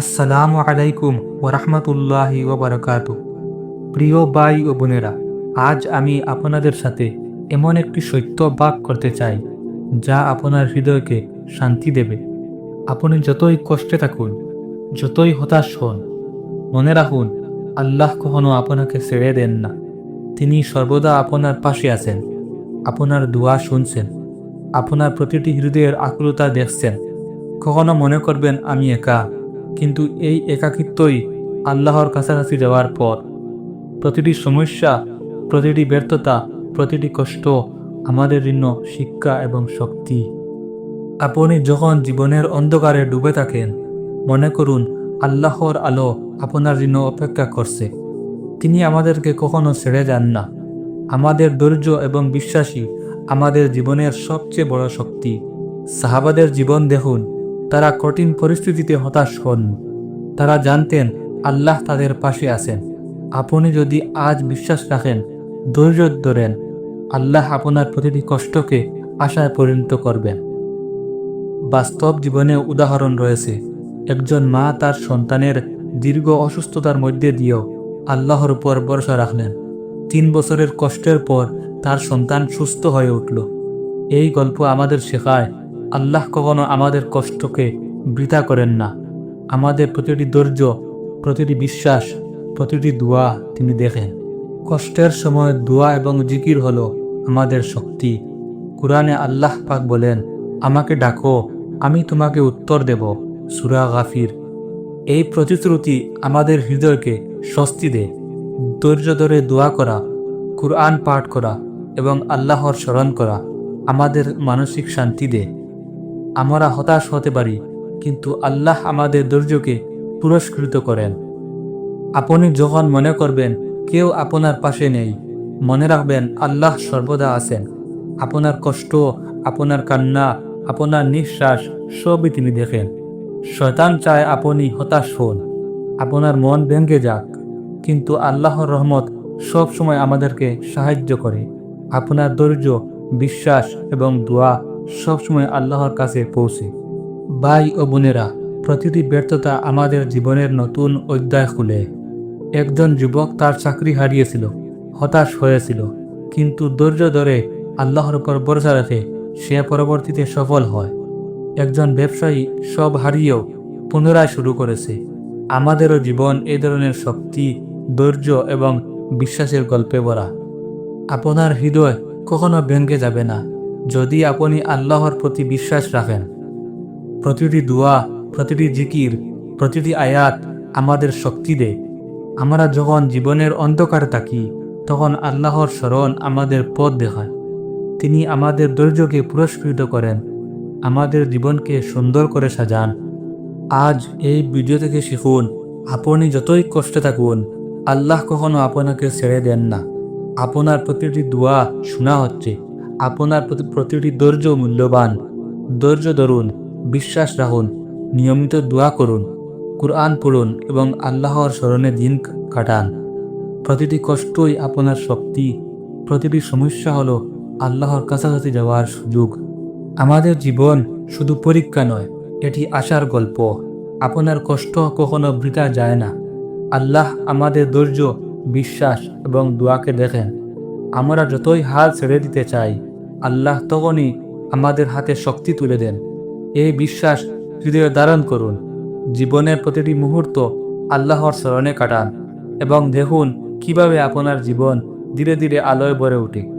আসসালামু আলাইকুম ওরহমতুল্লাহি ওবরকাত। প্রিয় ভাই ও বোনেরা, আজ আমি আপনাদের সাথে এমন একটি সত্য বাক করতে চাই, যা আপনার হৃদয়কে শান্তি দেবে। আপনি যতই কষ্টে থাকুন, যতই হতাশ হন, মনে রাখুন, আল্লাহ কখনো আপনাকে ছেড়ে দেন না। তিনি সর্বদা আপনার পাশে আছেন, আপনার দোয়া শুনছেন, আপনার প্রতিটি হৃদয়ের আকুলতা দেখছেন। কখনো মনে করবেন, আমি একা। কিন্তু এই একাকিত্বই আল্লাহর কাছাকাছি যাওয়ার পর প্রতিটি সমস্যা, প্রতিটি ব্যর্থতা, প্রতিটি কষ্ট আমাদের জন্য শিক্ষা এবং শক্তি। আপনি যখন জীবনের অন্ধকারে ডুবে থাকেন, মনে করুন আল্লাহর আলো আপনার জন্য অপেক্ষা করছে। তিনি আমাদেরকে কখনো ছেড়ে যান না। আমাদের ধৈর্য এবং বিশ্বাসী আমাদের জীবনের সবচেয়ে বড় শক্তি। সাহাবাদের জীবন দেখুন তারা কঠিন পরিস্থিতিতে হতাশ হন। তারা জানতেন আল্লাহ তাদের পাশে আছেন। আপনি যদি আজ বিশ্বাস রাখেন, ধৈর্য ধরেন, আল্লাহ আপনার প্রতিটি কষ্টকে আশায় পরিণত করবেন। বাস্তব জীবনে উদাহরণ রয়েছে, একজন মা তার সন্তানের দীর্ঘ অসুস্থতার মধ্যে দিয়েও আল্লাহর উপর ভরসা রাখলেন। তিন বছরের কষ্টের পর তার সন্তান সুস্থ হয়ে উঠল। এই গল্প আমাদের শেখায় আল্লাহ কখনো আমাদের কষ্টকে বৃথা করেন না। আমাদের প্রতিটি ধৈর্য, প্রতিটি বিশ্বাস, প্রতিটি দোয়া তিনি দেখেন। কষ্টের সময় দোয়া এবং জিকির হলো আমাদের শক্তি। কোরআনে আল্লাহ পাক বলেন, আমাকে ডাকো, আমি তোমাকে উত্তর দেব। সুরা গাফির। এই প্রতিশ্রুতি আমাদের হৃদয়কে স্বস্তি দেয়। ধৈর্য ধরে দোয়া করা, কুরআন পাঠ করা এবং আল্লাহর স্মরণ করা আমাদের মানসিক শান্তি দেয়। আমরা হতাশ হতে পারি, কিন্তু আল্লাহ আমাদের ধৈর্যকে পুরস্কৃত করেন। আপনি যখন মনে করবেন কেউ আপনার পাশে নেই, মনে রাখবেন আল্লাহ সর্বদা আছেন। আপনার কষ্ট, আপনার কান্না, আপনার নিঃশ্বাস সবই তিনি দেখেন। শয়তান চায় আপনি হতাশ হন, আপনার মন ভেঙে যাক, কিন্তু আল্লাহর রহমত সব সময় আমাদেরকে সাহায্য করে। আপনার ধৈর্য, বিশ্বাস এবং দোয়া সবসময় আল্লাহর কাছে পৌঁছে। ভাই ও বোনেরা, প্রতিটি ব্যর্থতা আমাদের জীবনের নতুন অধ্যায় খুলে। একজন যুবক তার চাকরি হারিয়েছিল, হতাশ হয়েছিল, কিন্তু ধৈর্য ধরে আল্লাহর উপর ভরসা রেখে সে পরবর্তীতে সফল হয়। একজন ব্যবসায়ী সব হারিয়েও পুনরায় শুরু করেছে। আমাদেরও জীবন এই ধরনের শক্তি, ধৈর্য এবং বিশ্বাসের গল্পে ভরা। আপনার হৃদয় কখনো ভেঙে যাবে না। যদি আপনি আল্লাহর প্রতি বিশ্বাস রাখেন। প্রতিটি দোয়া, প্রতিটি জিকির, প্রতিটি আয়াত আমাদের শক্তি দেয়। আমরা যখন জীবনের অন্ধকারে থাকি, তখন আল্লাহর স্মরণ আমাদের পথ দেখায়। তিনি আমাদের ধৈর্যকে পুরস্কৃত করেন, আমাদের জীবনকে সুন্দর করে সাজান। আজ এই ভিডিও থেকে শিখুন, আপনি যতই কষ্টে থাকুন, আল্লাহ কখনো আপনাকে ছেড়ে দেন না। আপনার প্রতিটি দোয়া শোনা হচ্ছে। আপনার প্রতি প্রতিটি ধৈর্য মূল্যবান। ধৈর্য ধরুন, বিশ্বাস রাখুন, নিয়মিত দোয়া করুন, কোরআন পড়ুন এবং আল্লাহর স্মরণে দিন কাটান। প্রতিটি কষ্টই আপনার শক্তি। প্রতিটি সমস্যা হলো আল্লাহর কাছাকাছি যাওয়ার সুযোগ। আমাদের জীবন শুধু পরীক্ষা নয়, এটি আশার গল্প। আপনার কষ্ট কখনো বৃথা যায় না। আল্লাহ আমাদের ধৈর্য, বিশ্বাস এবং দোয়াকে দেখেন। আমরা যতই হাল ছেড়ে দিতে চাই আল্লাহ তখনই আমাদের হাতে শক্তি তুলে দেন। এই বিশ্বাস হৃদয়ে ধারণ করুন। জীবনের প্রতিটি মুহূর্ত আল্লাহর স্মরণে কাটান এবং দেখুন কীভাবে আপনার জীবন ধীরে ধীরে আলোয় ভরে ওঠে